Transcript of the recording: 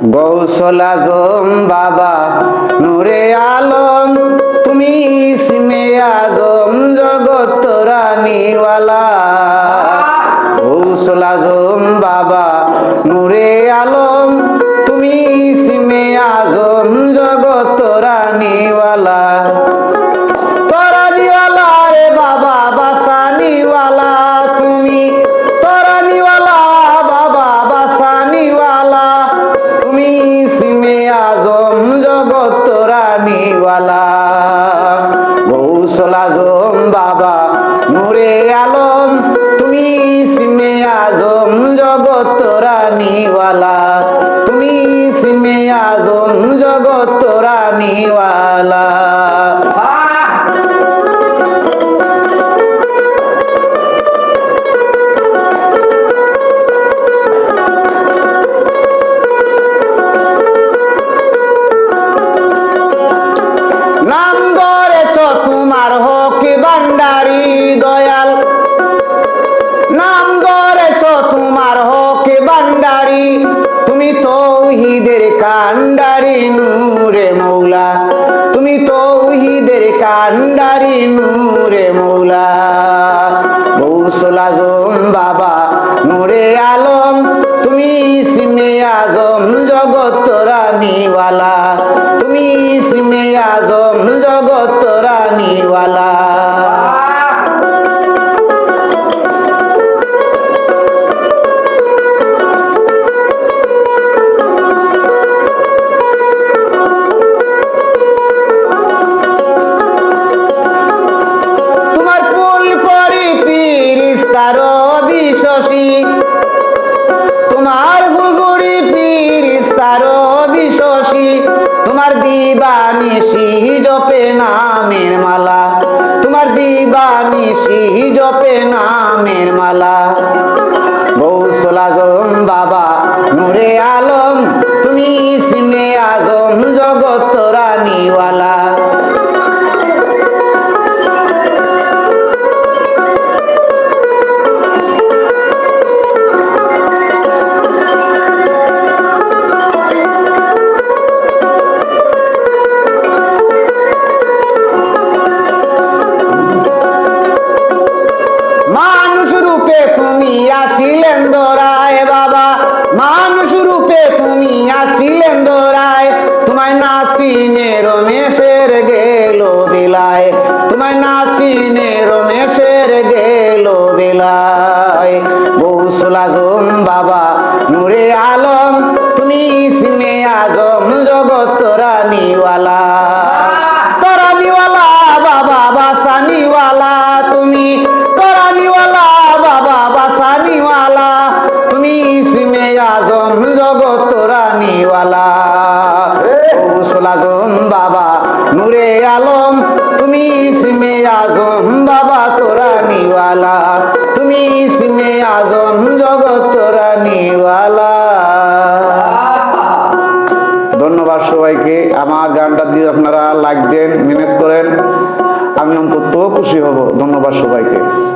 গৌসল আজম বাবা, নূরে আলম, তুমি সিমে আজম জগত রানীওয়ালা। গৌসল আজম বাবা, নূরে আলম, তুমি সিমে আজম জগত রানীওয়ালা। তরানিওয়ালা রে বাবা রানীওয়ালা গৌসল বাবা, নূরে আলম, তুমি সিমে আজম জগত রানীওয়ালা। তুমি সিমে আজম জগত রানীওয়ালা। নূরে মৌলা। তুমি তৌহিদের কান্ডারি নূরে মৌলা। গৌসল আজম বাবা নূরে আলম। তুমি সিমে আগম জগত রানীওয়ালা। তুমি সিমে আগম জগত রানীওয়ালা। তোমার সিহি জপে নামের মালা। তোমার জপে নামের মালা। বৌসলা আজম বাবা, নূরে আলম, তুমি সিমে আজম, জগত রানীওয়ালা। আজম বাবা, নূরে আলম। তুমি সিমে আজম বাবা, তোরানিওয়ালা। তুমি সিমে আজম জগত রানীওয়ালা ধন্যবাদ সবাইকে। আমার গানটা দিয়ে আপনারা লাইক দেন, ম্যানেজ করেন। আমি অন্তত খুশি হব। ধন্যবাদ সবাইকে।